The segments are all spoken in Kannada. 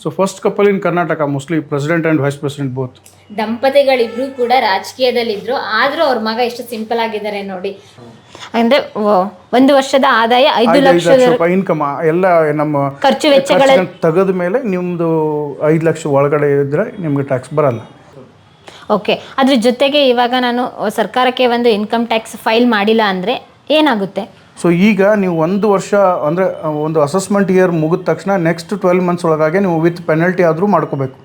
So first couple in Karnataka mostly president and vice president both ದಂಪತಿಗಳಿಬ್ರು ಕೂಡ ರಾಜಕೀಯದಲ್ಲಿದ್ರು ಆದ್ರೂ ಅವ್ರ ಮಗ ಎಷ್ಟು ಸಿಂಪಲ್ ಆಗಿದ್ದಾರೆ ನೋಡಿ. ಅಂದ್ರೆ ವ- ಒಂದು ವರ್ಷದ ಆದಾಯ ಐದು ಐದು ಲಕ್ಷ ಲಕ್ಷ ರೂಪಾಯಿ ಇನ್ಕಮ್ ಎಲ್ಲ ನಮ್ಮ ಖರ್ಚು ವೆಚ್ಚಗಳ ತೆಗೆದ ಮೇಲೆ ನಿಮ್ಮದು ಐದು ಲಕ್ಷ ಒಳಗಡೆ ಇದ್ರೆ ನಿಮಗೆ ಟ್ಯಾಕ್ಸ್ ಬರಲ್ಲ. ಓಕೆ ಅದ್ರ ಜೊತೆಗೆ ಇವಾಗ ನಾನು ಸರ್ಕಾರಕ್ಕೆ ಒಂದು ಇನ್ಕಮ್ ಟ್ಯಾಕ್ಸ್ ಫೈಲ್ ಮಾಡಿಲ್ಲ ಅಂದ್ರೆ ಏನಾಗುತ್ತೆ? ಸೊ ಈಗ ನೀವು ಒಂದು ವರ್ಷ, ಅಂದರೆ ಒಂದು ಅಸೆಸ್ಮೆಂಟ್ ಇಯರ್ ಮುಗಿದ ತಕ್ಷಣ ನೆಕ್ಸ್ಟ್ ಟ್ವೆಲ್ ಮಂತ್ಸ್ ಒಳಗಾಗಿ ನೀವು ವಿತ್ ಪೆನಲ್ಟಿ ಆದರೂ ಮಾಡ್ಕೋಬೇಕು.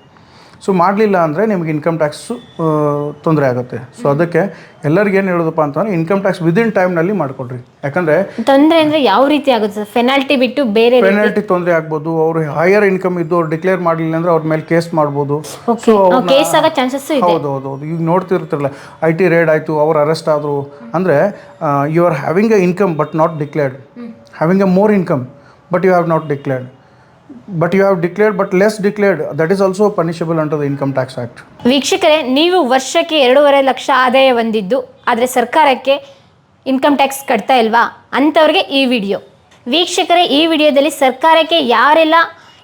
ಸೊ ಮಾಡಲಿಲ್ಲ ಅಂದರೆ ನಿಮಗೆ ಇನ್ಕಮ್ ಟ್ಯಾಕ್ಸು ತೊಂದರೆ ಆಗುತ್ತೆ. ಸೊ ಅದಕ್ಕೆ ಎಲ್ಲರಿಗೂ ಏನು ಹೇಳೋದಪ್ಪ ಅಂತಂದರೆ ಇನ್ಕಮ್ ಟ್ಯಾಕ್ಸ್ ವಿದಿನ್ ಟೈಮ್ನಲ್ಲಿ ಮಾಡಿಕೊಡ್ರಿ. ಯಾಕಂದರೆ ತೊಂದರೆ ಅಂದರೆ ಯಾವ ರೀತಿ ಆಗುತ್ತೆ ಸರ್? ಫೆನಾಲ್ಟಿ ಬಿಟ್ಟು ಬೇರೆ ಪೆನಾಲ್ಟಿ ತೊಂದರೆ ಆಗ್ಬೋದು ಅವರು ಹೈಯರ್ ಇನ್ಕಮ್ ಇದ್ದು ಅವ್ರು ಡಿಕ್ಲೇರ್ ಮಾಡಲಿಲ್ಲ ಅಂದರೆ ಅವ್ರ ಮೇಲೆ ಕೇಸ್ ಮಾಡ್ಬೋದು. ಕೇಸ್ ಆಗೋ ಚಾನ್ಸಸ್ ಹೌದು ಹೌದು ಹೌದು ಈಗ ನೋಡ್ತಿರ್ತಿರಲ್ಲ ಐ ಟಿ ರೇಡ್ ಆಯಿತು ಅವ್ರು ಅರೆಸ್ಟ್ ಆದರು. ಅಂದರೆ you are having a income but not declared having a more income but you have not declared but you have declared but less declared that is also punishable under the income tax act ವೀಕ್ಷಕರೇ, ನೀವು ವರ್ಷಕ್ಕೆ ಎರಡೂವರೆ ಲಕ್ಷ ಆದಾಯ ಹೊಂದಿದ್ದು, ಆದರೆ ಸರ್ಕಾರಕ್ಕೆ ಇನ್ಕಮ್ ಟ್ಯಾಕ್ಸ್ ಕಟ್ತಾ ಇಲ್ವಾ ಅಂಥವ್ರಿಗೆ ಈ ವಿಡಿಯೋ. ವೀಕ್ಷಕರೇ, ಈ ವಿಡಿಯೋದಲ್ಲಿ ಸರ್ಕಾರಕ್ಕೆ ಯಾರೆಲ್ಲ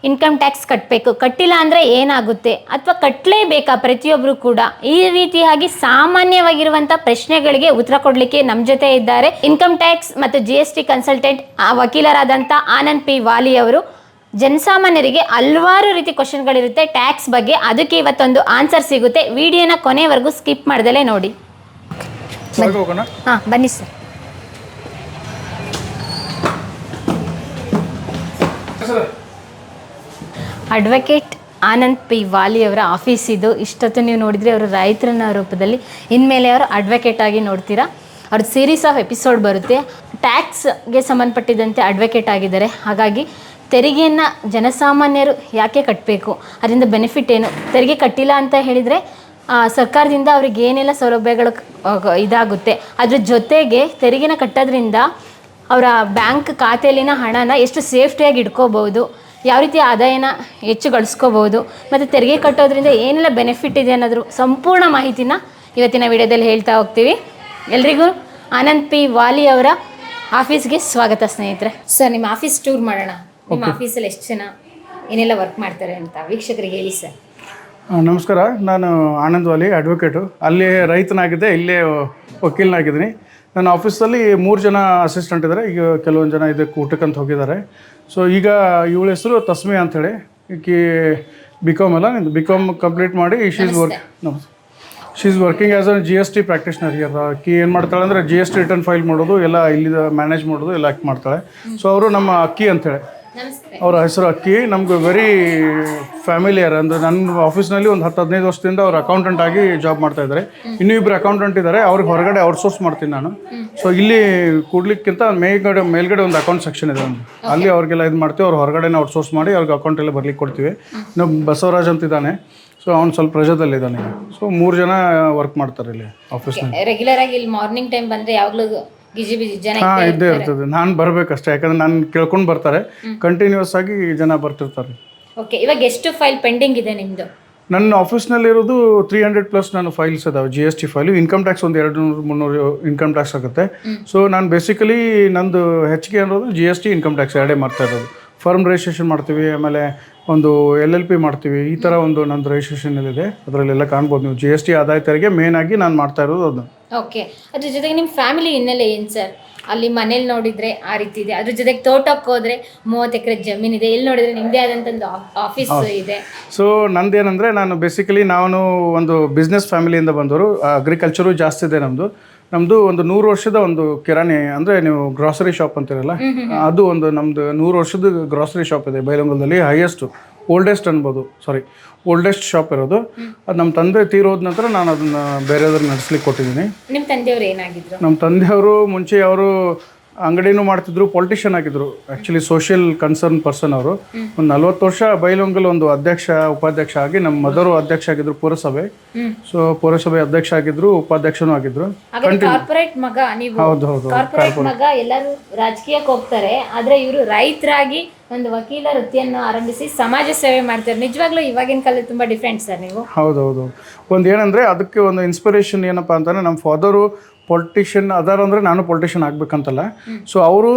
ಇನ್ಕಮ್ ಟ್ಯಾಕ್ಸ್ ಕಟ್ಟಬೇಕು ಕಟ್ಟಿಲ್ಲ ಅಂದರೆ ಏನಾಗುತ್ತೆ, ಅಥವಾ ಕಟ್ಟಲೇಬೇಕಾ ಪ್ರತಿಯೊಬ್ಬರು ಕೂಡ, ಈ ರೀತಿಯಾಗಿ ಸಾಮಾನ್ಯವಾಗಿರುವಂಥ ಪ್ರಶ್ನೆಗಳಿಗೆ ಉತ್ತರ ಕೊಡಲಿಕ್ಕೆ ನಮ್ಮ ಜೊತೆ ಇದ್ದಾರೆ. ಇನ್ಕಮ್ ಟ್ಯಾಕ್ಸ್ ಮತ್ತು ಜಿ ಎಸ್ ಟಿ ಕನ್ಸಲ್ಟೆಂಟ್ ವಕೀಲರಾದಂಥ ಆನಂದ್ ಪಿ. ವಾಲಿ ಅವರು. ಜನಸಾಮಾನ್ಯರಿಗೆ ಹಲವಾರು ರೀತಿ ಕ್ವಶನ್ಗಳಿರುತ್ತೆ ಟ್ಯಾಕ್ಸ್ ಬಗ್ಗೆ. ಅದಕ್ಕೆ ಇವತ್ತೊಂದು ಆನ್ಸರ್ ಸಿಗುತ್ತೆ. ವಿಡಿಯೋನ ಕೊನೆವರೆಗೂ ಸ್ಕಿಪ್ ಮಾಡ್ದಲೇ ನೋಡಿ. ಹಾಂ ಬನ್ನಿ sir advocate Anand P Vali ಅವರ ಆಫೀಸ್ ಇದು. ಇಷ್ಟೊತ್ತು ನೀವು ನೋಡಿದರೆ ಅವರು ರೈತರನ್ನ ರೂಪದಲ್ಲಿ. ಇನ್ಮೇಲೆ ಅವರು ಅಡ್ವೊಕೇಟ್ ಆಗಿ ನೋಡ್ತೀರಾ? ಅವ್ರ ಸೀರೀಸ್ ಆಫ್ ಎಪಿಸೋಡ್ ಬರುತ್ತೆ. ಟ್ಯಾಕ್ಸ್ಗೆ ಸಂಬಂಧಪಟ್ಟಿದಂತೆ ಅಡ್ವೊಕೇಟ್ ಆಗಿದ್ದಾರೆ. ಹಾಗಾಗಿ ತೆರಿಗೆಯನ್ನು ಜನಸಾಮಾನ್ಯರು ಯಾಕೆ ಕಟ್ಟಬೇಕು ಅದರಿಂದ ಬೆನಿಫಿಟ್ ಏನು? ತೆರಿಗೆ ಕಟ್ಟಿಲ್ಲ ಅಂತ ಹೇಳಿದರೆ ಸರ್ಕಾರದಿಂದ ಅವ್ರಿಗೆ ಏನೆಲ್ಲ ಸೌಲಭ್ಯಗಳು ಇದಾಗುತ್ತೆ? ಅದ್ರ ಜೊತೆಗೆ ತೆರಿಗೆನ ಕಟ್ಟೋದ್ರಿಂದ ಅವರ ಬ್ಯಾಂಕ್ ಖಾತೆಯಲ್ಲಿನ ಹಣನ ಎಷ್ಟು ಸೇಫ್ಟಿಯಾಗಿ ಇಟ್ಕೋಬೋದು ಯಾವ ರೀತಿ ಆದಾಯನ ಹೆಚ್ಚು ಗಳಿಸ್ಕೋಬೋದು ಮತ್ತು ತೆರಿಗೆ ಕಟ್ಟೋದ್ರಿಂದ ಏನೆಲ್ಲ ಬೆನಿಫಿಟ್ ಇದೆ ಅನ್ನೋದ್ರ ಸಂಪೂರ್ಣ ಮಾಹಿತಿನ ಇವತ್ತಿನ ವಿಡಿಯೋದಲ್ಲಿ ಹೇಳ್ತಾ ಹೋಗ್ತೀವಿ. ಎಲ್ರಿಗೂ ಆನಂದ್ ಪಿ ವಾಲಿ ಅವರ ಆಫೀಸ್ಗೆ ಸ್ವಾಗತ ಸ್ನೇಹಿತರೆ. ಸರ್, ನಿಮ್ಮ ಆಫೀಸ್ ಟೂರ್ ಮಾಡೋಣ. ನಿಮ್ಮ ಆಫೀಸಲ್ಲಿ ಎಷ್ಟು ಜನ ಏನೆಲ್ಲ ವರ್ಕ್ ಮಾಡ್ತಾರೆ ಅಂತ ವೀಕ್ಷಕರಿಗೆ ಹೇಳಿ ಸರ್ ನಮಸ್ಕಾರ. ನಾನು ಆನಂದ್ ವಾಲಿ ಅಡ್ವೊಕೇಟು ಅಲ್ಲಿ ರೈತನಾಗಿದ್ದೆ ಇಲ್ಲೇ ವಕೀಲನಾಗಿದ್ದೀನಿ. ನನ್ನ ಆಫೀಸಲ್ಲಿ ಮೂರು ಜನ ಅಸಿಸ್ಟೆಂಟ್ ಇದ್ದಾರೆ ಈಗ ಕೆಲವೊಂದು ಜನ ಇದಕ್ಕೆ ಊಟಕ್ಕಂತ ಹೋಗಿದ್ದಾರೆ. ಸೊ ಈಗ ಇವಳ ಹೆಸರು ತಸ್ಮಿ ಅಂಥೇಳಿ ಈಕೆ ಬಿ ಕಾಮ್ ಅಲ್ಲ ನಿಂದು ಬಿ ಕಾಮ್ ಕಂಪ್ಲೀಟ್ ಮಾಡಿ she is work ನಮಸ್ she is working as a G S T practitioner year ಅಕ್ಕಿ ಏನು ಮಾಡ್ತಾಳೆ ಅಂದರೆ G S T return file ಮಾಡೋದು ಎಲ್ಲ ಇಲ್ಲಿ ಮ್ಯಾನೇಜ್ ಮಾಡೋದು ಎಲ್ಲ ಆಕಿ ಮಾಡ್ತಾಳೆ. ಸೊ ಅವರು ನಮ್ಮ ಅಕ್ಕಿ ಅಂತೇಳಿ ನಮಸ್ತೆ ಅವರ ಹೆಸರು ಅಕ್ಕಿ. ನಮ್ಗೆ ವೆರಿ ಫ್ಯಾಮಿಲಿಯರ್ ಅಂದ್ರೆ ನನ್ನ ಆಫೀಸ್ನಲ್ಲಿ ಒಂದು ಹತ್ತು ಹದಿನೈದು ವರ್ಷದಿಂದ ಅವ್ರು ಅಕೌಂಟೆಂಟ್ ಆಗಿ ಜಾಬ್ ಮಾಡ್ತಾ ಇದ್ದಾರೆ ಇನ್ನೂ ಇಬ್ಬರು ಅಕೌಂಟೆಂಟ್ ಇದ್ದಾರೆ ಅವ್ರಿಗೆ ಹೊರಗಡೆ ಔಟ್ಸೋರ್ಸ್ ಮಾಡ್ತೀನಿ ನಾನು. ಸೊ ಇಲ್ಲಿ ಕೂಡ್ಲಿಕ್ಕಿಂತ ಮೇಲ್ಗಡೆ ಮೇಲ್ಗಡೆ ಒಂದು ಅಕೌಂಟ್ ಸೆಕ್ಷನ್ ಇದೆ ಒಂದು ಅಲ್ಲಿ ಅವ್ರಿಗೆಲ್ಲ ಇದು ಮಾಡ್ತೀವಿ. ಅವ್ರು ಹೊರಗಡೆನೇ ಔಟ್ಸೋರ್ಸ್ ಮಾಡಿ ಅವ್ರಿಗೆ ಅಕೌಂಟ್ ಎಲ್ಲ ಬರ್ಲಿಕ್ಕೆ ಕೊಡ್ತೀವಿ. ನಮ್ಮ ಬಸವರಾಜ್ ಅಂತ ಇದ್ದಾನೆ. ಸೊ ಅವ್ನು ಸ್ವಲ್ಪ ರಜದಲ್ಲಿದ್ದಾನೆ ಸೊ ಮೂರು ಜನ ವರ್ಕ್ ಮಾಡ್ತಾರೆ ಇಲ್ಲಿ ಆಫೀಸ್ನಲ್ಲಿ ರೆಗ್ಯುಲರ್ ಆಗಿ ಇಲ್ಲಿ ಮಾರ್ನಿಂಗ್ ಟೈಮ್ ಬಂದ್ರೆ ಯಾವಾಗಲೂ ಗಿಜಿ ಬಿಜಿ ಜನ ಹಾಂ ಇದ್ದೇ ಇರ್ತದೆ. ನಾನು ಬರಬೇಕಷ್ಟೇ ಯಾಕಂದ್ರೆ ನಾನು ಕೇಳ್ಕೊಂಡು ಬರ್ತಾರೆ. ಕಂಟಿನ್ಯೂಸ್ ಆಗಿ ಜನ ಬರ್ತಿರ್ತಾರೆ. ಓಕೆ ಇವಾಗ ಎಷ್ಟು ಫೈಲ್ ಪೆಂಡಿಂಗ್ ಇದೆ ನಿಮ್ದು? ನನ್ನ ಆಫೀಸ್ನಲ್ಲಿರೋದು ತ್ರೀ ಹಂಡ್ರೆಡ್ ಪ್ಲಸ್ ನಾನು ಫೈಲ್ಸ್ ಅದಾವೆ G S T file income tax ಒಂದು ಎರಡು ನೂರು ಮುನ್ನೂರು ಇನ್ಕಮ್ ಟ್ಯಾಕ್ಸ್ ಆಗುತ್ತೆ. ಸೊ ನಾನು ಬೇಸಿಕಲಿ ನಂದು ಹೆಚ್ಚಿಗೆ ಅನ್ನೋದು G S T income tax ಎರಡೇ ಮಾಡ್ತಾ ಇರೋದು. ಫರ್ಮ್ ರಿಜಿಸ್ಟ್ರೇಷನ್ ಮಾಡ್ತೀವಿ ಆಮೇಲೆ ಒಂದು ಎಲ್ ಎಲ್ ಪಿ ಮಾಡ್ತೀವಿ ಈ ಥರ ಒಂದು ನಂದು ರಿಜಿಸ್ಟ್ರೇಷನಲ್ಲಿದೆ ಅದರಲ್ಲೆಲ್ಲ ಕಾಣ್ಬೋದು ನೀವು. ಜಿ ಎಸ್ ಟಿ ಆದಾಯ ತೆರಿಗೆ ಮೇನ್ ಆಗಿ ನಾನು ಮಾಡ್ತಾ ಇರೋದು ಅದು. ಓಕೆ ಅದ್ರ ಜೊತೆಗೆ ನಿಮ್ಮ ಫ್ಯಾಮಿಲಿ ಹಿನ್ನೆಲೆ ಏನು ಸರ್ ಅಲ್ಲಿ ಮನೇಲಿ ನೋಡಿದ್ರೆ ಆ ರೀತಿ ಇದೆ. ಅದ್ರ ಜೊತೆಗೆ ತೋಟಕ್ಕೆ ಹೋದ್ರೆ ಮೂವತ್ತು ಎಕರೆ ಜಮೀನು ಇದೆ. ಎಲ್ಲಿ ನೋಡಿದ್ರೆ ನಿಮ್ಮದೇ ಆದಂಥ ಒಂದು ಆಫೀಸ್ ಇದೆ. ಸೊ ನಂದೇನಂದರೆ ನಾನು ಬೇಸಿಕಲಿ ನಾನು ಒಂದು ಬಿಸ್ನೆಸ್ ಫ್ಯಾಮಿಲಿಯಿಂದ ಬಂದವರು. ಅಗ್ರಿಕಲ್ಚರು ಜಾಸ್ತಿ ಇದೆ ನಮ್ಮದು ನಮ್ಮದು ಒಂದು ನೂರು ವರ್ಷದ ಒಂದು ಕಿರಾಣಿ ಅಂದರೆ ನೀವು ಗ್ರಾಸರಿ ಶಾಪ್ ಅಂತೀರಲ್ಲ ಅದು ಒಂದು ನಮ್ದು ನೂರು ವರ್ಷದ ಗ್ರಾಸರಿ ಶಾಪ್ ಇದೆ ಬೈಲಂಗಲದಲ್ಲಿ ಹೈಯೆಸ್ಟು ಓಲ್ಡೆಸ್ಟ್ ಅನ್ಬೋದು ಸಾರಿ ಓಲ್ಡೆಸ್ಟ್ ಶಾಪ್ ಇರೋದು. ಅದು ನಮ್ಮ ತಂದೆ ತೀರೋದ ನಂತರ ನಾನು ಅದನ್ನು ಬೇರೆಯವ್ರಿಗೆ ನಡೆಸ್ಲಿಕ್ಕೆ ಕೊಟ್ಟಿದ್ದೀನಿ. ನಮ್ಮ ತಂದೆಯವರು ಮುಂಚೆ ಅವರು ಅಂಗಡಿನೂ ಮಾಡ್ತಿದ್ರು ಪೊಲಿಟಿಷಿಯನ್ ಆಗಿದ್ರು. ಆ್ಯಕ್ಚುಲಿ ಸೋಷಿಯಲ್ ಕನ್ಸರ್ನ್ ಪರ್ಸನ್ ಅವರು. ಒಂದು ನಲ್ವತ್ತು ವರ್ಷ ಬೈಲೊಂಗಲ್ ಒಂದು ಅಧ್ಯಕ್ಷ ಉಪಾಧ್ಯಕ್ಷ ಆಗಿ ನಮ್ಮ ಮದರು ಅಧ್ಯಕ್ಷ ಆಗಿದ್ರು ಪುರಸಭೆ. ಸೊ ಪುರಸಭೆ ಅಧ್ಯಕ್ಷ ಆಗಿದ್ರು ಉಪಾಧ್ಯಕ್ಷನೂ ಆಗಿದ್ರು. ಕಾರ್ಪೊರೇಟ್ ಮಗ ನೀವು ಹೌದು ಹೌದು. ಕಾರ್ಪೊರೇಟ್ ಮಗ ಎಲ್ಲರೂ ರಾಜಕೀಯಕ್ಕೆ ಹೋಗ್ತಾರೆ. ಆದ್ರೆ ಇವರು ರೈತರಾಗಿ ಒಂದು ವಕೀಲ ವೃತ್ತಿಯನ್ನು ಆರಂಭಿಸಿ ಸಮಾಜ ಸೇವೆ ಮಾಡ್ತಾರೆ. ನಿಜವಾಗ್ಲೂ ಇವಾಗಿನ ಕಾಲದಲ್ಲಿ ತುಂಬಾ ಡಿಫ್ರೆಂಟ್ ಸರ್ ನೀವು. ಹೌದೌದು ಒಂದು ಏನಂದ್ರೆ ಅದಕ್ಕೆ ಒಂದು ಇನ್ಸ್ಪಿರೇಷನ್ ಏನಪ್ಪಾ ಅಂತಂದ್ರೆ ನಮ್ಮ ಫಾದರು ಪೊಲಿಟಿಷಿಯನ್ ಅದಾರ ಅಂದರೆ ನಾನು ಪೊಲಿಟಿಷಿಯನ್ ಆಗಬೇಕಂತಲ್ಲ. ಸೊ ಅವರು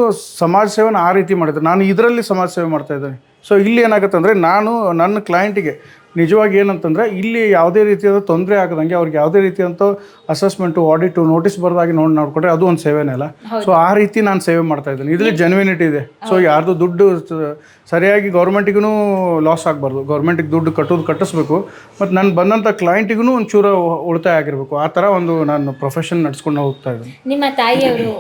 ಸಮಾಜ ಸೇವೆನ ಆ ರೀತಿ ಮಾಡಿದ್ರು. ನಾನು ಇದರಲ್ಲಿ ಸಮಾಜ ಸೇವೆ ಮಾಡ್ತಾ ಇದ್ದೇನೆ. ಸೊ ಇಲ್ಲಿ ಏನಾಗುತ್ತೆ ಅಂದರೆ ನಾನು ನನ್ನ ಕ್ಲೈಂಟಿಗೆ ನಿಜವಾಗಿ ಏನಂತಂದರೆ ಇಲ್ಲಿ ಯಾವುದೇ ರೀತಿಯಾದ ತೊಂದರೆ ಆಗದಂಗೆ ಅವ್ರಿಗೆ ಯಾವುದೇ ರೀತಿಯಂಥ ಅಸೆಸ್ಮೆಂಟು ಆಡಿಟು ನೋಟಿಸ್ ಬರೋದಾಗಿ ನೋಡಿ ನೋಡಿಕೊಟ್ರೆ ಅದು ಒಂದು ಸೇವೆನೇ ಅಲ್ಲ. ಸೊ ಆ ರೀತಿ ನಾನು ಸೇವೆ ಮಾಡ್ತಾ ಇದ್ದೀನಿ. ಇದರಲ್ಲಿ ಜೆನ್ವಿನಿಟಿ ಇದೆ. ಸೊ ಯಾರ್ದು ದುಡ್ಡು ಸರಿಯಾಗಿ ಗೌರ್ಮೆಂಟಿಗೂ ಲಾಸ್ ಆಗಬಾರ್ದು. ಗೌರ್ಮೆಂಟಿಗೆ ದುಡ್ಡು ಕಟ್ಟೋದು ಕಟ್ಟಿಸ್ಬೇಕು. ಮತ್ತು ನಾನು ಬಂದಂಥ ಕ್ಲೈಂಟಿಗೂ ಒಂಚೂರು ಉಳಿತಾಯ ಆಗಿರಬೇಕು. ಆ ಥರ ಒಂದು ನಾನು ಪ್ರೊಫೆಷನ್ ನಡೆಸ್ಕೊಂಡು ಹೋಗ್ತಾ ಇದ್ದೀನಿ. ನಿಮ್ಮ ತಾಯಿಯವರು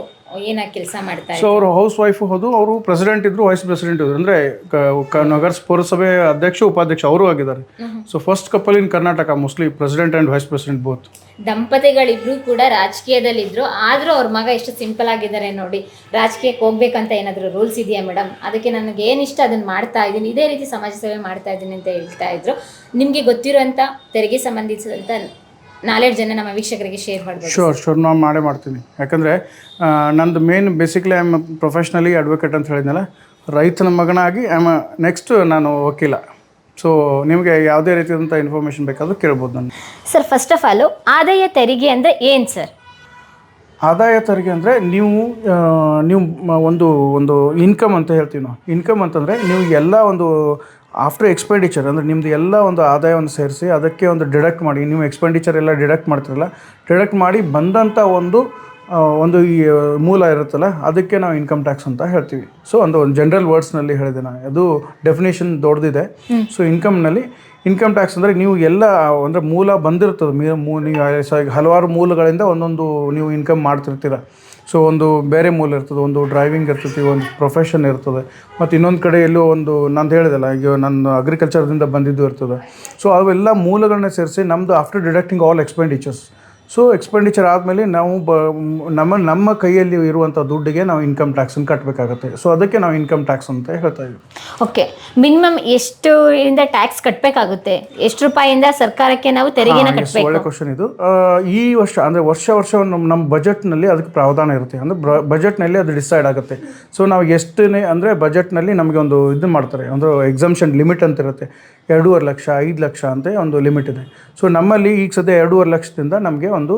ಏನಾಗಿ ಕೆಲಸ ಮಾಡ್ತಾ ಸೊ ಅವರು ಹೌಸ್ ವೈಫ್ ಹೋದು ಅವರು ಪ್ರೆಸಿಡೆಂಟ್ ಇದ್ರು ವೈಸ್ ಪ್ರೆಸಿಡೆಂಟ್ ಇದ್ರು. ಅಂದ್ರೆ ನಗರ ಪುರಸಭೆ ಅಧ್ಯಕ್ಷ ಉಪಾಧ್ಯಕ್ಷ ಅವರು ಆಗಿದ್ದಾರೆ. So first couple in Karnataka mostly president and vice president both ದಂಪತಿಗಳಿಬ್ರು ಕೂಡ ರಾಜಕೀಯದಲ್ಲಿದ್ರು. ಆದ್ರೂ ಅವ್ರ ಮಗ ಎಷ್ಟು ಸಿಂಪಲ್ ಆಗಿದ್ದಾರೆ ನೋಡಿ. ರಾಜಕೀಯಕ್ಕೆ ಹೋಗ್ಬೇಕಂತ ಏನಾದ್ರು ರೂಲ್ಸ್ ಇದೆಯಾ ಮೇಡಮ್ ಅದಕ್ಕೆ ನನಗೆ ಏನಿಷ್ಟ ಇಷ್ಟ ಅದನ್ನ ಮಾಡ್ತಾ ಇದ್ದೀನಿ. ಇದೇ ರೀತಿ ಸಮಾಜ ಸೇವೆ ಮಾಡ್ತಾ ಇದ್ದೀನಿ ಅಂತ ಹೇಳ್ತಾ ಇದ್ರು. ನಿಮಗೆ ಗೊತ್ತಿರುವಂತ ತೆರಿಗೆ ಸಂಬಂಧಿಸಿದಂಥ ನಾಲೆಡ್ಜ್ ಅನ್ನ ನಮ್ಮ ವೀಕ್ಷಕರಿಗೆ ಶೇರ್ ಮಾಡ್ಬೋದು. ಶೋರ್ ಶೋರ್ ನಾನು ಮಾಡೇ ಮಾಡ್ತೀನಿ. ಯಾಕಂದರೆ ನಂದು main basically I am professionally advocate ಅಂತ ಹೇಳಿದ್ನಲ್ಲ ರೈತನ ಮಗನಾಗಿ ಐ ಆಮ್ ನೆಕ್ಸ್ಟ್ ನಾನು ವಕೀಲ. ಸೊ ನಿಮಗೆ ಯಾವುದೇ ರೀತಿಯಾದಂಥ ಇನ್ಫಾರ್ಮೇಷನ್ ಬೇಕಾದರೂ ಕೇಳ್ಬೋದು ನಾನು. ಸರ್ ಫಸ್ಟ್ ಆಫ್ ಆಲ್ ಆದಾಯ ತೆರಿಗೆ ಅಂದರೆ ಏನು ಸರ್ ಆದಾಯ ತೆರಿಗೆ ಅಂದರೆ ನೀವು ನೀವು ಮ- ಒಂದು ಒಂದು ಇನ್ಕಮ್ ಅಂತ ಹೇಳ್ತೀವಿ ನಾವು. ಇನ್ಕಮ್ ಅಂತಂದರೆ ನೀವು ಎಲ್ಲ ಒಂದು ಆಫ್ಟರ್ ಎಕ್ಸ್ಪೆಂಡಿಚರ್ ಅಂದರೆ ನಿಮ್ಮದು ಎಲ್ಲ ಒಂದು ಆದಾಯವನ್ನು ಸೇರಿಸಿ ಅದಕ್ಕೆ ಒಂದು ಡಿಡಕ್ಟ್ ಮಾಡಿ ನೀವು ಎಕ್ಸ್ಪೆಂಡಿಚರ್ ಎಲ್ಲ ಡಿಡಕ್ಟ್ ಮಾಡ್ತಿರಲ್ಲ ಡಿಡಕ್ಟ್ ಮಾಡಿ ಬಂದಂಥ ಒಂದು ಒಂದು ಈ ಮೂಲ ಇರುತ್ತಲ್ಲ ಅದಕ್ಕೆ ನಾವು ಇನ್ಕಮ್ ಟ್ಯಾಕ್ಸ್ ಅಂತ ಹೇಳ್ತೀವಿ. ಸೊ ಒಂದು ಒಂದು ಜನರಲ್ ವರ್ಡ್ಸ್ನಲ್ಲಿ ಹೇಳಿದೆ ನಾನು. ಅದು ಡೆಫಿನೇಷನ್ ದೊಡ್ಡದಿದೆ. ಸೊ ಇನ್ಕಮ್ನಲ್ಲಿ ಇನ್ಕಮ್ ಟ್ಯಾಕ್ಸ್ ಅಂದರೆ ನೀವು ಎಲ್ಲ ಅಂದರೆ ಮೂಲ ಬಂದಿರ್ತದೆ ಮೀ ಮೂ ನೀವು ಹಲವಾರು ಮೂಲಗಳಿಂದ ಒಂದೊಂದು ನೀವು ಇನ್ಕಮ್ ಮಾಡ್ತಿರ್ತೀರ. ಸೊ ಒಂದು ಬೇರೆ ಮೂಲ ಇರ್ತದೆ, ಒಂದು ಡ್ರೈವಿಂಗ್ ಇರ್ತೈತಿ ಒಂದು ಪ್ರೊಫೆಷನ್ ಇರ್ತದೆ. ಮತ್ತು ಇನ್ನೊಂದು ಕಡೆ ಎಲ್ಲೋ ಒಂದು ನಂದು ಹೇಳಿದಲ್ಲ, ಈಗ ನನ್ನ ಅಗ್ರಿಕಲ್ಚರ್ದಿಂದ ಬಂದಿದ್ದು ಇರ್ತದೆ. ಸೊ ಅವೆಲ್ಲ ಮೂಲಗಳನ್ನ ಸೇರಿಸಿ ನಮ್ಮದು after deducting all expenditures so expenditure ಆದಮೇಲೆ ನಾವು ಬ ನಮ್ಮ ನಮ್ಮ ಕೈಯಲ್ಲಿ ಇರುವಂಥ ದುಡ್ಡಿಗೆ ನಾವು ಇನ್ಕಮ್ ಟ್ಯಾಕ್ಸನ್ನು ಕಟ್ಟಬೇಕಾಗುತ್ತೆ ಸೊ ಅದಕ್ಕೆ ನಾವು ಇನ್ಕಮ್ ಟ್ಯಾಕ್ಸ್ ಅಂತ ಹೇಳ್ತಾ ಇದ್ವಿ ಓಕೆ ಮಿನಿಮಮ್ ಎಷ್ಟು ಇಂದ ಟ್ಯಾಕ್ಸ್ ಕಟ್ಟಬೇಕಾಗುತ್ತೆ ಎಷ್ಟು ರೂಪಾಯಿಂದ ಸರ್ಕಾರಕ್ಕೆ ನಾವು ತೆರಿಗೆನ ಕಟ್ಟಬೇಕು ಒಳ್ಳೆ ಕ್ವಶನ್ ಇದು. ಈ ವರ್ಷ ಅಂದರೆ ವರ್ಷ ವರ್ಷ ನಮ್ಮ ನಮ್ಮ ಬಜೆಟ್ನಲ್ಲಿ ಅದಕ್ಕೆ ಪ್ರಾವಧಾನ ಇರುತ್ತೆ. ಅಂದರೆ ಬಜೆಟ್ನಲ್ಲಿ ಅದು ಡಿಸೈಡ್ ಆಗುತ್ತೆ. ಸೊ ನಾವು ಎಷ್ಟನೇ ಅಂದರೆ ಬಜೆಟ್ನಲ್ಲಿ ನಮಗೆ ಒಂದು ಇದು ಮಾಡ್ತಾರೆ. ಒಂದು ಎಕ್ಸಾಮ್ಷನ್ ಲಿಮಿಟ್ ಅಂತ ಇರುತ್ತೆ. ಎರಡೂವರೆ ಲಕ್ಷ ಐದು ಲಕ್ಷ ಅಂತ ಒಂದು ಲಿಮಿಟ್ ಇದೆ. ಸೊ ನಮ್ಮಲ್ಲಿ ಈಗ ಸದ್ಯ ಎರಡೂವರೆ ಲಕ್ಷದಿಂದ ನಮಗೆ ಒಂದು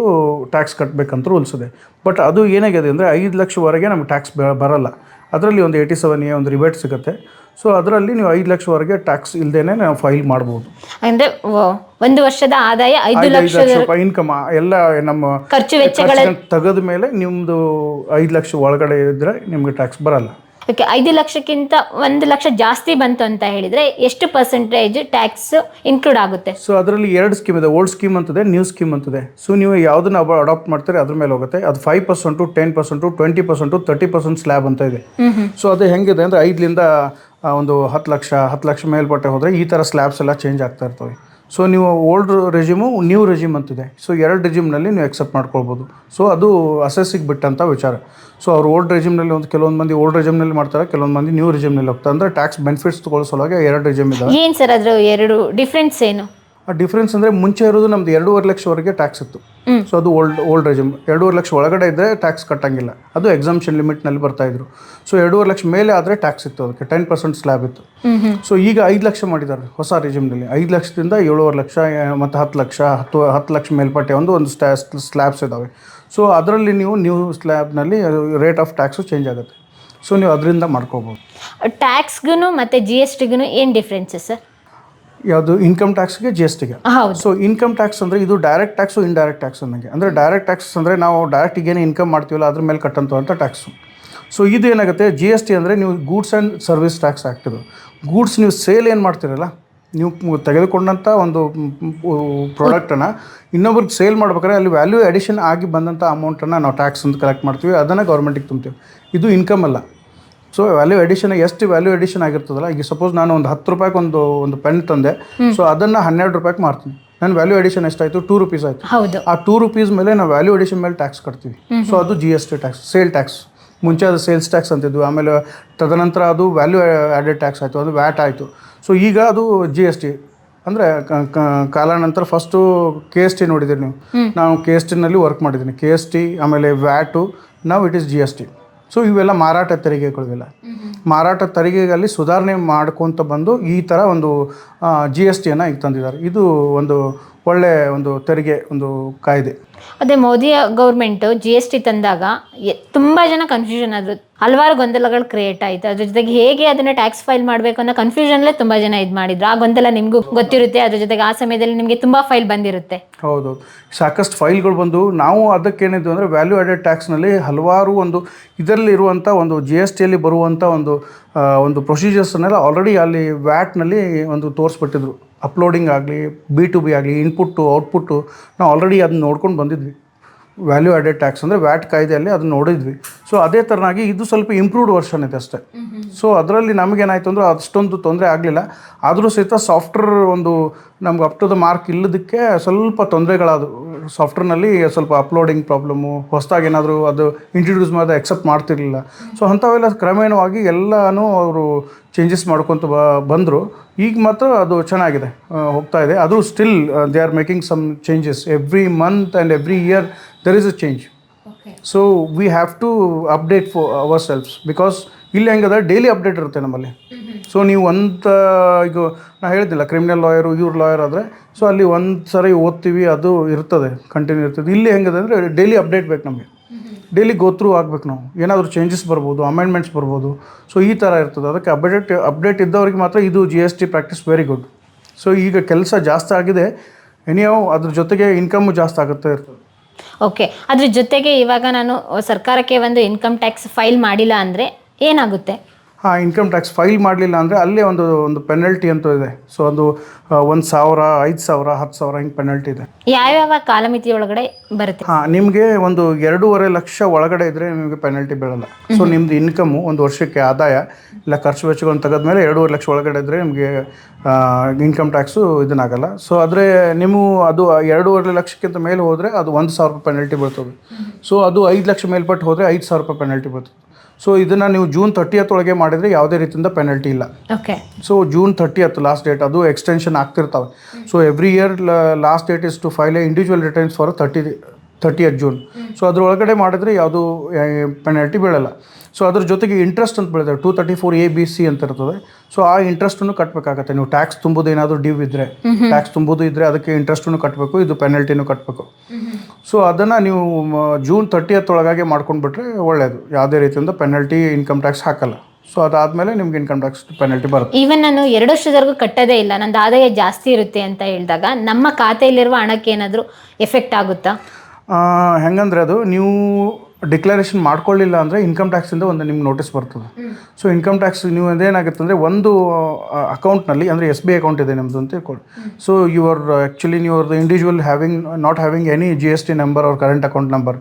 ಟ್ಯಾಕ್ಸ್ ಕಟ್ಟಬೇಕಂತ ರೂಲ್ಸ್ ಇದೆ ಬಟ್ ಅದು ಏನಾಗಿದೆ ಅಂದರೆ ಐದು ಲಕ್ಷವರೆಗೆ ನಮ್ಗೆ ಟ್ಯಾಕ್ಸ್ ಬರಲ್ಲ. ಅದರಲ್ಲಿ ಒಂದು ಏಯ್ಟಿ ಸೆವೆನ್ ಎ ಒಂದು ರಿಬೇಟ್ ಸಿಗುತ್ತೆ. ಸೊ ಅದರಲ್ಲಿ ನೀವು ಐದು ಲಕ್ಷವರೆಗೆ ಟ್ಯಾಕ್ಸ್ ಇಲ್ಲದೇ ನಾವು ಫೈಲ್ ಮಾಡ್ಬೋದು. ಅಂದರೆ ಒಂದು ವರ್ಷದ ಆದಾಯ ಐದು ಲಕ್ಷ ರೂಪಾಯಿ ಇನ್ಕಮ್ ಎಲ್ಲ ನಮ್ಮ ಖರ್ಚು ವೆಚ್ಚಗಳ ತೆಗೆದ ಮೇಲೆ ನಿಮ್ಮದು ಐದು ಲಕ್ಷ ಒಳಗಡೆ ಇದ್ದರೆ ನಿಮಗೆ ಟ್ಯಾಕ್ಸ್ ಬರಲ್ಲ. ಓಕೆ ಐದು ಲಕ್ಷಕ್ಕಿಂತ ಒಂದು ಲಕ್ಷ ಜಾಸ್ತಿ ಬಂತು ಅಂತ ಹೇಳಿದ್ರೆ ಎಷ್ಟು ಪರ್ಸೆಂಟೇಜ್ ಟ್ಯಾಕ್ಸ್ ಇನ್ಕ್ಲೂಡ್ ಆಗುತ್ತೆ? ಸೊ ಅದರಲ್ಲಿ ಎರಡು ಸ್ಕೀಮ್ ಇದೆ. ಓಲ್ಡ್ ಸ್ಕೀಮ್ ಅಂತದೆ ನ್ಯೂ ಸ್ಕೀಮ್ ಅಂತದೆ. ಸೊ ನೀವು ಯಾವುದನ್ನ ಅಡಾಪ್ಟ್ ಮಾಡ್ತಾರೆ ಅದ್ರ ಮೇಲೆ ಹೋಗುತ್ತೆ. ಅದು five percent ten percent twenty percent thirty percent slab ಅಂತ ಇದೆ. ಸೊ ಅದು ಹೆಂಗಿದೆ ಅಂದರೆ ಐದರಿಂದ ಒಂದು ಹತ್ತು ಲಕ್ಷ ಹತ್ತು ಲಕ್ಷ ಮೇಲ್ಪಟ್ಟೆ ಹೋದರೆ ಈ ಥರ ಸ್ಲ್ಯಾಬ್ಸ್ ಎಲ್ಲ ಚೇಂಜ್ ಆಗ್ತಾ ಇರ್ತವೆ. ಸೊ ನೀವು ಓಲ್ಡ್ ರೆಜಿಮು ನ್ಯೂ ರೆಜಿಮ್ ಅಂತಿದೆ. ಸೊ ಎರಡು ರೆಜಿಮ್ನಲ್ಲಿ ನೀವು ಎಕ್ಸೆಪ್ಟ್ ಮಾಡ್ಕೊಳ್ಬೋದು. ಸೊ ಅದು ಅಸೆಸ್ಸಿಗೆ ಬಿಟ್ಟಂಥ ವಿಚಾರ. ಸೊ ಅವ್ರು ಓಲ್ಡ್ ರೆಜ್ಯೂಮ್ನಲ್ಲಿ ಒಂದು ಕೆಲವೊಂದು ಮಂದಿ ಓಲ್ಡ್ ರೆಜಿಮ್ನಲ್ಲಿ ಮಾಡ್ತಾರೆ, ಕೆಲವೊಂದು ಮಂದಿ ನ್ಯೂ ರೆಜಿಮ್ನಲ್ಲಿ ಹೋಗ್ತಾರೆ. ಅಂದರೆ ಟ್ಯಾಕ್ಸ್ ಬೆನಿಫಿಟ್ಸ್ ಸಲುವಾಗಿ ಎರಡು ರೆಜಿಮ್ ಇದೆ ಏನು ಸರ್ ಅದರ ಎರಡು ಡಿಫ್ರೆನ್ಸ್ ಏನು? ಆ ಡಿಫ್ರೆನ್ಸ್ ಅಂದರೆ ಮುಂಚೆ ಇರೋದು ನಮ್ದು ಎರಡೂವರೆ ಲಕ್ಷವರೆಗೆ ಟ್ಯಾಕ್ಸ್ ಇತ್ತು. ಸೊ ಅದು ಓಲ್ಡ್ ಓಲ್ಡ್ ರೆಜಿಮ್ ಎರಡೂವರೆ ಲಕ್ಷ ಒಳಗಡೆ ಇದ್ದರೆ ಟ್ಯಾಕ್ಸ್ ಕಟ್ಟಂಗಿಲ್ಲ. ಅದು ಎಕ್ಸಾಮ್ಷನ್ ಲಿಮಿಟ್ನಲ್ಲಿ ಬರ್ತಾಯಿದ್ರು ಸೊ ಎರಡೂವರೆ ಲಕ್ಷ ಮೇಲೆ ಆದರೆ ಟ್ಯಾಕ್ಸ್ ಇತ್ತು ಅದಕ್ಕೆ. ಟೆನ್ ಪರ್ಸೆಂಟ್ ಸ್ಲ್ಯಾಬ್ ಇತ್ತು. ಸೊ ಈಗ ಐದು ಲಕ್ಷ ಮಾಡಿದ್ದಾರೆ ಹೊಸ ರೆಜಿಮ್ನಲ್ಲಿ ಐದು ಲಕ್ಷದಿಂದ ಏಳುವರೆ ಲಕ್ಷ ಮತ್ತು ಹತ್ತು ಲಕ್ಷ ಹತ್ತು ಹತ್ತು ಲಕ್ಷ ಮೇಲ್ಪಟ್ಟೆ ಒಂದು ಒಂದು ಸ್ಟಾ ಸ್ಲ್ಯಾಬ್ಸ್ ಇದ್ದಾವೆ ಸೊ ಅದರಲ್ಲಿ ನೀವು ನ್ಯೂ ಸ್ಲ್ಯಾಬ್ನಲ್ಲಿ ರೇಟ್ ಆಫ್ ಟ್ಯಾಕ್ಸು ಚೇಂಜ್ ಆಗುತ್ತೆ. ಸೊ ನೀವು ಅದರಿಂದ ಮಾಡ್ಕೋಬೋದು. ಟ್ಯಾಕ್ಸ್ಗೂ ಮತ್ತೆ ಜಿ ಎಸ್ ಟಿಗೂ ಏನು ಡಿಫ್ರೆನ್ಸಸ್ ಸರ್? ಯಾವುದು ಇನ್ಕಮ್ ಟ್ಯಾಕ್ಸ್ಗೆ ಜಿ ಎಸ್ ಟಿಗೆ ಸೊ ಇನ್ಕಮ್ ಟ್ಯಾಕ್ಸ್ ಅಂದರೆ ಇದು ಡೈರೆಕ್ಟ್ ಟ್ಯಾಕ್ಸು ಇಂಡೈರೆಕ್ಟ್ ಟ್ಯಾಕ್ಸ್ ಅನ್ನಂಗೆ ಅಂದರೆ ಡೈರೆಕ್ಟ್ ಟ್ಯಾಕ್ಸ್ ಅಂದರೆ ನಾವು ಡೈರೆಕ್ಟ್ ಏನು ಇನ್ಕಮ್ ಮಾಡ್ತೀವಲ್ಲ ಅದ್ರ ಮೇಲೆ ಕಟ್ಟಂತ ಟ್ಯಾಕ್ಸು ಸೊ ಇದು ಏನಾಗುತ್ತೆ ಜಿ ಎಸ್ ಟಿ ಅಂದರೆ ನೀವು ಗೂಡ್ಸ್ ಆ್ಯಂಡ್ ಸರ್ವಿಸ್ ಟ್ಯಾಕ್ಸ್ ಆಗ್ತದೆ ಗೂಡ್ಸ್ ನೀವು ಸೇಲ್ ಏನು ಮಾಡ್ತೀರಲ್ಲ ನೀವು ತೆಗೆದುಕೊಂಡಂಥ ಒಂದು ಪ್ರಾಡಕ್ಟನ್ನು ಇನ್ನೊಬ್ರಿಗೆ ಸೇಲ್ ಮಾಡ್ಬೇಕಾದ್ರೆ ಅಲ್ಲಿ ವ್ಯಾಲ್ಯೂ ಅಡಿಷನ್ ಆಗಿ ಬಂದಂಥ ಅಮೌಂಟನ್ನು ನಾವು ಟ್ಯಾಕ್ಸ್ ಅಂತ ಕಲೆಕ್ಟ್ ಮಾಡ್ತೀವಿ ಅದನ್ನು ಗೌರ್ಮೆಂಟಿಗೆ ತುಂಬ್ತೀವಿ. ಇದು ಇನ್ಕಮ್ ಅಲ್ಲ. ಸೊ ವ್ಯಾಲ್ಯೂ ಎಡಿಷನ್ ಎಷ್ಟು ವ್ಯಾಲ್ಯೂ ಎಡಿಷನ್ ಆಗಿರ್ತದಲ್ಲ ಈಗ ಸಪೋಸ್ ನಾನು ಒಂದು ಹತ್ತು ರೂಪಾಯಿಗೆ ಒಂದು ಒಂದು ಪೆನ್ ತಂದೆ. ಸೊ ಅದನ್ನು ಹನ್ನೆರಡು ರೂಪಾಯಿಗೆ ಮಾರ್ತೀನಿ. ನನ್ನ ವ್ಯಾಲ್ಯೂ ಎಡಿಷನ್ ಎಷ್ಟಾಯಿತು? ಟೂ ರುಪೀಸ್ ಆಯ್ತು. ಆ ಟೂ ರುಪೀಸ್ ಮೇಲೆ ನಾವು ವ್ಯಾಲ್ಯೂ ಎಡಿಷನ್ ಮೇಲೆ ಟ್ಯಾಕ್ಸ್ ಕಟ್ತೀವಿ. ಸೊ ಅದು G S T tax sale tax ಮುಂಚೆ ಅದು ಸೇಲ್ಸ್ ಟ್ಯಾಕ್ಸ್ ಅಂತಿದ್ವಿ. ಆಮೇಲೆ ತದನಂತರ ಅದು ವ್ಯಾಲ್ಯೂ ಆ್ಯಡೆಡ್ ಟ್ಯಾಕ್ಸ್ ಆಯಿತು. ಅದು ವ್ಯಾಟ್ ಆಯಿತು. ಸೊ ಈಗ ಅದು ಜಿ ಎಸ್ ಟಿ ಅಂದರೆ ಕಾಲಾನಂತರ ಫಸ್ಟು ಕೆ ಎಸ್ ಟಿ ನೋಡಿದ್ದೀರಿ ನೀವು. ನಾವು ಕೆ ಎಸ್ ಟಿನಲ್ಲಿ ವರ್ಕ್ ಮಾಡಿದ್ದೀನಿ ಕೆ ಎಸ್ ಟಿ ಆಮೇಲೆ ವ್ಯಾಟು ನಾವು it is G S T so ಇವೆಲ್ಲ ಮಾರಾಟ ತೆರಿಗೆಗಳಿವೆಲ್ಲ ಮಾರಾಟ ತೆರಿಗೆಗಳಲ್ಲಿ ಸುಧಾರಣೆ ಮಾಡ್ಕೊತ ಬಂದು ಈ ಥರ ಒಂದು ಜಿ ಎಸ್ ಟಿಯನ್ನು ಈಗ ತಂದಿದ್ದಾರೆ. ಇದು ಒಂದು ಒಳ್ಳೆಯ ಒಂದು ತೆರಿಗೆ ಒಂದು ಕಾಯ್ದೆ. ಅದೇ Modi government G S T ತಂದಾಗ ತುಂಬಾ ಜನ ಕನ್ಫ್ಯೂಷನ್ ಆದ್ರು. ಹಲವಾರು ಗೊಂದಲಗಳು ಕ್ರಿಯೇಟ್ ಆಯ್ತು. ಅದ್ರ ಜೊತೆಗೆ ಹೇಗೆ ಅದನ್ನ ಟ್ಯಾಕ್ಸ್ ಫೈಲ್ ಮಾಡಬೇಕು ಅನ್ನೋ ಕನ್ಫ್ಯೂಷನ್ಲೇ ತುಂಬಾ ಜನ ಇದು ಮಾಡಿದ್ರು. ಆ ಗೊಂದಲ ನಿಮಗೂ ಗೊತ್ತಿರುತ್ತೆ. ಅದ್ರ ಜೊತೆಗೆ ಆ ಸಮಯದಲ್ಲಿ ನಿಮಗೆ ತುಂಬಾ ಫೈಲ್ ಬಂದಿರುತ್ತೆ. ಹೌದು. ಸಾಕಷ್ಟು ಫೈಲ್ಗಳು ಬಂದು ನಾವು ಅದಕ್ಕೇನಿದ್ವು ಅಂದ್ರೆ ವ್ಯಾಲ್ಯೂ ಆ್ಯಡೆಡ್ ಟ್ಯಾಕ್ಸ್ನಲ್ಲಿ ಹಲವಾರು ಒಂದು ಇದರಲ್ಲಿರುವಂಥ ಒಂದು ಜಿ ಎಸ್ ಟಿಯಲ್ಲಿ ಬರುವಂಥ ಒಂದು ಒಂದು ಪ್ರೊಸೀಜರ್ಸನ್ನೆಲ್ಲ ಆಲ್ರೆಡಿ ಅಲ್ಲಿ ವ್ಯಾಟ್ನಲ್ಲಿ ಒಂದು ತೋರಿಸ್ಬಿಟ್ಟಿದ್ರು. ಅಪ್ಲೋಡಿಂಗ್ ಆಗಲಿ ಬಿ ಟು ಬಿ ಆಗಲಿ ಇನ್ಪುಟ್ಟು ಔಟ್ಪುಟ್ಟು ನಾವು ಆಲ್ರೆಡಿ ಅದನ್ನ ನೋಡ್ಕೊಂಡು ಬಂದಿದ್ವಿ. ವ್ಯಾಲ್ಯೂ ಆ್ಯಡೆಡ್ ಟ್ಯಾಕ್ಸ್ ಅಂದರೆ ವ್ಯಾಟ್ ಕಾಯ್ದೆಯಲ್ಲಿ ಅದನ್ನ ನೋಡಿದ್ವಿ. ಸೊ ಅದೇ ಥರನಾಗಿ ಇದು ಸ್ವಲ್ಪ ಇಂಪ್ರೂವ್ಡ್ ವರ್ಷನ್ ಇದೆ ಅಷ್ಟೇ. ಸೊ ಅದರಲ್ಲಿ ನಮಗೇನಾಯಿತು ಅಂದರೆ ಅಷ್ಟೊಂದು ತೊಂದರೆ ಆಗಲಿಲ್ಲ. ಆದರೂ ಸಹಿತ ಸಾಫ್ಟ್ವೇರ್ ಒಂದು ನಮ್ಗೆ ಅಪ್ ಟು ದ ಮಾರ್ಕ್ ಇಲ್ಲದಕ್ಕೆ ಸ್ವಲ್ಪ ತೊಂದರೆಗಳಾದವು. ಸಾಫ್ಟ್ವೇರ್ನಲ್ಲಿ ಸ್ವಲ್ಪ ಅಪ್ಲೋಡಿಂಗ್ ಪ್ರಾಬ್ಲಮ್ಮು ಹೊಸದಾಗಿ ಏನಾದರೂ ಅದು ಇಂಟ್ರಡ್ಯೂಸ್ ಮಾಡಿದ ಎಕ್ಸೆಪ್ಟ್ ಮಾಡ್ತಿರ್ಲಿಲ್ಲ. ಸೊ ಅಂಥವೆಲ್ಲ ಕ್ರಮೇಣವಾಗಿ ಎಲ್ಲನೂ ಅವರು ಚೇಂಜಸ್ ಮಾಡ್ಕೊತ ಬ ಬಂದರು. ಈಗ ಮಾತ್ರ ಅದು ಚೆನ್ನಾಗಿದೆ ಹೋಗ್ತಾ ಇದೆ. ಅದು still they are making some changes every month and every year there is a change so we have to update for our selves because ಇಲ್ಲಿ ಹೆಂಗದ ಡೈಲಿ ಅಪ್ಡೇಟ್ ಇರುತ್ತೆ ನಮ್ಮಲ್ಲಿ. ಸೊ ನೀವು ಅಂತ ಈಗ ನಾ ಹೇಳ್ತಿಲ್ಲ ಕ್ರಿಮಿನಲ್ ಲಾಯರು ಇವ್ರ ಲಾಯರ್ ಆದರೆ ಸೊ ಅಲ್ಲಿ ಒಂದು ಸರಿ ಓದ್ತೀವಿ, ಅದು ಇರ್ತದೆ ಕಂಟಿನ್ಯೂ ಇರ್ತದೆ. ಇಲ್ಲಿ ಹೆಂಗಿದೆ ಅಂದರೆ ಡೈಲಿ ಅಪ್ಡೇಟ್ ಬೇಕು ನಮಗೆ. ಡೈಲಿ ಗೋತ್ರೂ ಆಗ್ಬೇಕು ನಾವು. ಏನಾದರೂ ಚೇಂಜಸ್ ಬರ್ಬೋದು ಅಮೆಂಡ್ಮೆಂಟ್ಸ್ ಬರ್ಬೋದು. ಸೊ ಈ ಥರ ಇರ್ತದೆ. ಅದಕ್ಕೆ ಅಪ್ಡೇಟ್ ಅಪ್ಡೇಟ್ ಇದ್ದವ್ರಿಗೆ ಮಾತ್ರ ಇದು G S T practice very good so ಈಗ ಕೆಲಸ ಜಾಸ್ತಿ ಆಗಿದೆ ಎನಿಯಾವ್ ಅದ್ರ ಜೊತೆಗೆ ಇನ್ಕಮ್ಮು ಜಾಸ್ತಿ ಆಗುತ್ತೆ. ಇರ್ತದೆ ಓಕೆ ಅದ್ರ ಜೊತೆಗೆ ಇವಾಗ ನಾನು ಸರ್ಕಾರಕ್ಕೆ ಒಂದು ಇನ್ಕಮ್ ಟ್ಯಾಕ್ಸ್ ಫೈಲ್ ಮಾಡಿಲ್ಲ ಅಂದರೆ ಏನಾಗುತ್ತೆ? ಹಾಂ ಇನ್ಕಮ್ ಟ್ಯಾಕ್ಸ್ ಫೈಲ್ ಮಾಡಲಿಲ್ಲ ಅಂದರೆ ಅಲ್ಲೇ ಒಂದು ಒಂದು ಪೆನಲ್ಟಿ ಅಂತ ಇದೆ. ಸೊ ಅದು ಒಂದು ಸಾವಿರ ಐದು ಸಾವಿರ ಹತ್ತು ಸಾವಿರ ಹಿಂಗೆ ಪೆನಲ್ಟಿ ಇದೆ. ಯಾವ್ಯಾವ ಕಾಲಮಿತಿ ಒಳಗಡೆ ಬರುತ್ತೆ? ಹಾಂ ನಿಮಗೆ ಒಂದು ಎರಡೂವರೆ ಲಕ್ಷ ಒಳಗಡೆ ಇದ್ದರೆ ನಿಮಗೆ ಪೆನಲ್ಟಿ ಬೀಳಲ್ಲ. ಸೊ ನಿಮ್ಮದು ಇನ್ಕಮು ಒಂದು ವರ್ಷಕ್ಕೆ ಆದಾಯ ಇಲ್ಲ ಖರ್ಚು ವೆಚ್ಚಗಳನ್ನು ತೆಗೆದ್ಮೇಲೆ ಎರಡೂವರೆ ಲಕ್ಷ ಒಳಗಡೆ ಇದ್ದರೆ ನಿಮಗೆ ಇನ್ಕಮ್ ಟ್ಯಾಕ್ಸು ಇದನ್ನಾಗಲ್ಲ. ಸೊ ಆದರೆ ನೀವು ಅದು ಎರಡೂವರೆ ಲಕ್ಷಕ್ಕಿಂತ ಮೇಲೆ ಹೋದರೆ ಅದು ಒಂದು ಸಾವಿರ ರೂಪಾಯಿ ಪೆನಲ್ಟಿ ಬೀಳ್ತದೆ. ಸೊ ಅದು ಐದು ಲಕ್ಷ ಮೇಲ್ಪಟ್ಟು ಹೋದರೆ ಐದು ಸಾವಿರ ರೂಪಾಯಿ ಪೆನಲ್ಟಿ ಬರ್ತದೆ ಸೊ ಇದನ್ನು ನೀವು ಜೂನ್ ತರ್ಟಿಯತ್ ಒಳಗೆ ಮಾಡಿದರೆ ಯಾವುದೇ ರೀತಿಯಿಂದ ಪೆನಲ್ಟಿ ಇಲ್ಲ. Okay so June thirtieth last date ಅದು extension ಆಗ್ತಿರ್ತವೆ. So every year last date is to file a individual returns for thirty thirtieth June so ಅದರೊಳಗಡೆ ಮಾಡಿದರೆ ಯಾವುದು ಪೆನಲ್ಟಿ ಬೀಳಲ್ಲ. ಸೊ ಅದ್ರ ಜೊತೆಗೆ ಇಂಟ್ರೆಸ್ಟ್ ಅಂತ ಬೆಳೆದಾರೆ two thirty four A B C ಅಂತ ಇರ್ತದೆ. ಸೊ ಆ ಇಂಟ್ರೆಸ್ಟನ್ನು ಕಟ್ಟಬೇಕಾಗತ್ತೆ ನೀವು ಟ್ಯಾಕ್ಸ್ ತುಂಬೋದು ಏನಾದರೂ ಡ್ಯೂ ಇದ್ದರೆ ಟ್ಯಾಕ್ಸ್ ತುಂಬೋದು ಇದ್ದರೆ ಅದಕ್ಕೆ ಇಂಟ್ರೆಸ್ಟನ್ನು ಕಟ್ಟಬೇಕು ಇದು ಪೆನಲ್ಟಿನೂ ಕಟ್ಟಬೇಕು ಸೊ ಅದನ್ನು ನೀವು ಜೂನ್ ತರ್ಟಿಯತ್ ಒಳಗಾಗಿ ಮಾಡ್ಕೊಂಡ್ಬಿಟ್ರೆ ಒಳ್ಳೆಯದು ಯಾವುದೇ ರೀತಿಯಿಂದ ಪೆನಲ್ಟಿ ಇನ್ಕಮ್ ಟ್ಯಾಕ್ಸ್ ಹಾಕಲ್ಲ. ಸೊ ಅದಾದಮೇಲೆ ನಿಮ್ಗೆ ಇನ್ಕಮ್ ಟ್ಯಾಕ್ಸ್ ಪೆನಲ್ಟಿ ಬರುತ್ತೆ. ಈವನ್ ನಾನು ಎರಡು ವರ್ಷದವರೆಗೂ ಕಟ್ಟೋದೇ ಇಲ್ಲ. ನಂದು ಆದಾಯ ಜಾಸ್ತಿ ಇರುತ್ತೆ ಅಂತ ಹೇಳಿದಾಗ ನಮ್ಮ ಖಾತೆಯಲ್ಲಿರುವ ಹಣಕ್ಕೆ ಏನಾದರೂ ಎಫೆಕ್ಟ್ ಆಗುತ್ತಾ ಹೆಂಗಂದ್ರೆ ಅದು ನೀವು ಡಿಕ್ಲರೇಷನ್ ಮಾಡ್ಕೊಳ್ಳಿಲ್ಲ ಅಂದರೆ ಇನ್ಕಮ್ ಟ್ಯಾಕ್ಸಿಂದ ಒಂದು ನಿಮ್ಗೆ ನೋಟಿಸ್ ಬರ್ತದೆ. ಸೊ ಇನ್ಕಮ್ ಟ್ಯಾಕ್ಸ್ ನೀವು ಏನಾಗುತ್ತೆ ಅಂದರೆ ಒಂದು ಅಕೌಂಟ್ನಲ್ಲಿ ಅಂದರೆ ಎಸ್ ಬಿ ಅಕೌಂಟ್ ಇದೆ ನಿಮ್ಮದು ಅಂತ ತಿಳ್ಕೊಳ್ಳಿ so your actually your individual having not having any G S T number ಅವ್ರ current account number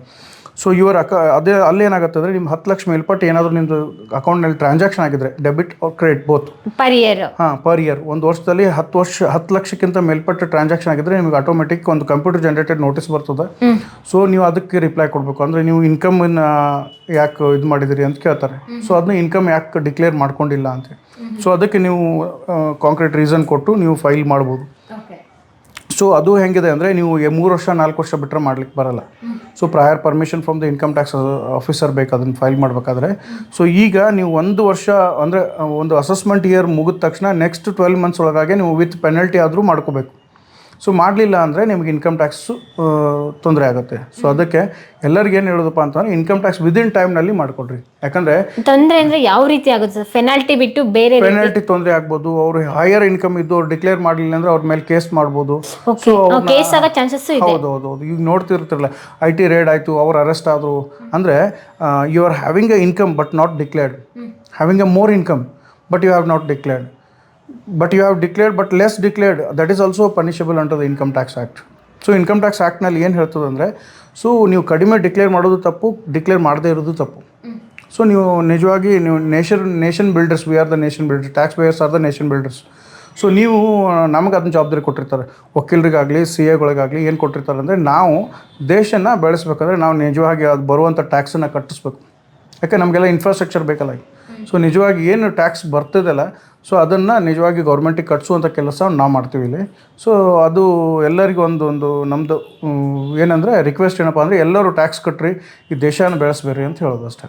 so your ಅಕ ಅದೇ ಅಲ್ಲೇನಾಗುತ್ತೆ ಅಂದರೆ ನಿಮ್ಮ ಹತ್ತು ಲಕ್ಷ ಮೇಲ್ಪಟ್ಟು ಏನಾದರೂ ನಿಮ್ಮದು ಅಕೌಂಟ್ನಲ್ಲಿ ಟ್ರಾನ್ಸಾಕ್ಷನ್ ಆಗಿದ್ರೆ debit or credit both per year ಹಾಂ ಪರ್ ಇಯರ್ ಒಂದು ವರ್ಷದಲ್ಲಿ ಹತ್ತು ವರ್ಷ ಹತ್ತು ಲಕ್ಷಕ್ಕಿಂತ ಮೇಲ್ಪಟ್ಟ ಟ್ರಾನ್ಸಾಕ್ಷನ್ ಆಗಿದ್ರೆ ನಿಮಗೆ ಆಟೋಮೆಟಿಕ್ ಒಂದು ಕಂಪ್ಯೂಟರ್ ಜನರೇಟೆಡ್ ನೋಟಿಸ್ ಬರ್ತದೆ. ಸೊ ನೀವು ಅದಕ್ಕೆ ರಿಪ್ಲೈ ಕೊಡಬೇಕು. ಅಂದರೆ ನೀವು ಇನ್ಕಮ್ ಯಾಕೆ ಇದು ಮಾಡಿದಿರಿ ಅಂತ ಕೇಳ್ತಾರೆ. ಸೊ ಅದನ್ನ ಇನ್ಕಮ್ ಯಾಕೆ ಡಿಕ್ಲೇರ್ ಮಾಡ್ಕೊಂಡಿಲ್ಲ ಅಂತ ಸೊ ಅದಕ್ಕೆ ನೀವು ಕಾಂಕ್ರೀಟ್ ರೀಸನ್ ಕೊಟ್ಟು ನೀವು ಫೈಲ್ ಮಾಡ್ಬೋದು. ಸೊ ಅದು ಹೆಂಗಿದೆ ಅಂದರೆ ನೀವು ಮೂರು ವರ್ಷ ನಾಲ್ಕು ವರ್ಷ ಬಿಟ್ಟರೆ ಮಾಡ್ಲಿಕ್ಕೆ ಬರಲ್ಲ. So prior permission from the income tax officer ಬೇಕು, ಅದನ್ನು ಫೈಲ್ ಮಾಡಬೇಕಾದ್ರೆ. ಸೊ ಈಗ ನೀವು ಒಂದು ವರ್ಷ, ಅಂದರೆ ಒಂದು ಅಸೆಸ್ಮೆಂಟ್ ಇಯರ್ ಮುಗಿದ ತಕ್ಷಣ ನೆಕ್ಸ್ಟ್ ಟ್ವೆಲ್ ಮಂತ್ಸ್ ಒಳಗಾಗಿ ನೀವು ವಿತ್ ಪೆನಲ್ಟಿ ಆದರೂ ಮಾಡ್ಕೋಬೇಕು. ಸೊ ಮಾಡಲಿಲ್ಲ ಅಂದರೆ ನಿಮ್ಗೆ ಇನ್ಕಮ್ ಟ್ಯಾಕ್ಸು ತೊಂದರೆ ಆಗುತ್ತೆ. ಸೊ ಅದಕ್ಕೆ ಎಲ್ಲರಿಗೂ ಏನು ಹೇಳೋದಪ್ಪ ಅಂತಂದ್ರೆ ಇನ್ಕಮ್ ಟ್ಯಾಕ್ಸ್ ವಿದಿನ್ ಟೈಮ್ನಲ್ಲಿ ಮಾಡಿಕೊಡ್ರಿ. ಯಾಕಂದರೆ ತೊಂದರೆ ಅಂದರೆ ಯಾವ ರೀತಿ ಆಗುತ್ತೆ ಸರ್? ಫೆನಾಲ್ಟಿ ಬಿಟ್ಟು ಬೇರೆ ಪೆನಾಲ್ಟಿ ತೊಂದರೆ ಆಗ್ಬೋದು ಅವರು ಹೈಯರ್ ಇನ್ಕಮ್ ಇದ್ದು ಅವ್ರು ಡಿಕ್ಲೇರ್ ಮಾಡಲಿಲ್ಲ ಅಂದರೆ ಅವ್ರ ಮೇಲೆ ಕೇಸ್ ಮಾಡ್ಬೋದು. ಕೇಸ್ ಆಗೋ ಚಾನ್ಸಸ್ ಹೌದು ಹೌದು ಹೌದು. ಈಗ ನೋಡ್ತಿರ್ತಿರಲ್ಲ ಐ ಟಿ ರೇಡ್ ಆಯಿತು ಅವ್ರು ಅರೆಸ್ಟ್ ಆದರು. ಅಂದರೆ you are having a income but not declared having a more income but you have not declared but you have declared but less declared that is also punishable under the income tax act so income tax ಆ್ಯಕ್ಟ್ನಲ್ಲಿ ಏನು ಹೇಳ್ತದೆ ಅಂದರೆ ಸೊ ನೀವು ಕಡಿಮೆ ಡಿಕ್ಲೇರ್ ಮಾಡೋದು ತಪ್ಪು ಡಿಕ್ಲೇರ್ ಮಾಡದೇ ಇರೋದು ತಪ್ಪು. ಸೊ ನೀವು ನಿಜವಾಗಿ ನೀವು nation nation builders we are the nation builders tax payers are the nation builders so ನೀವು, ನಮಗೆ ಅದನ್ನ ಜವಾಬ್ದಾರಿ ಕೊಟ್ಟಿರ್ತಾರೆ. ವಕೀಲರಿಗಾಗಲಿ ಸಿ ಎಗಳಿಗಾಗಲಿ ಏನು ಕೊಟ್ಟಿರ್ತಾರೆ ಅಂದರೆ, ನಾವು ದೇಶನ ಬೆಳೆಸ್ಬೇಕಂದ್ರೆ ನಾವು ನಿಜವಾಗಿ ಅದು ಬರುವಂಥ ಟ್ಯಾಕ್ಸನ್ನು ಕಟ್ಟಿಸ್ಬೇಕು. ಯಾಕೆ, ನಮಗೆಲ್ಲ ಇನ್ಫ್ರಾಸ್ಟ್ರಕ್ಚರ್ ಬೇಕಲ್ಲ ಸೊ ನಿಜವಾಗಿ ಏನು ಟ್ಯಾಕ್ಸ್ ಬರ್ತದಲ್ಲ ಸೊ ಅದನ್ನು ನಿಜವಾಗಿ ಗೌರ್ಮೆಂಟಿಗೆ ಕಟ್ಸುವಂಥ ಕೆಲಸ ನಾವು ಮಾಡ್ತೀವಿ ಇಲ್ಲಿ. ಸೊ ಅದು ಎಲ್ಲರಿಗೂ ಒಂದು ಒಂದು ನಮ್ಮದು ಏನಂದರೆ ರಿಕ್ವೆಸ್ಟ್ ಏನಪ್ಪ ಅಂದರೆ ಎಲ್ಲರೂ ಟ್ಯಾಕ್ಸ್ ಕಟ್ಟ್ರಿ ಈ ದೇಶನ ಬೆಳೆಸ್ಬೇರಿ ಅಂತ ಹೇಳೋದು ಅಷ್ಟೇ.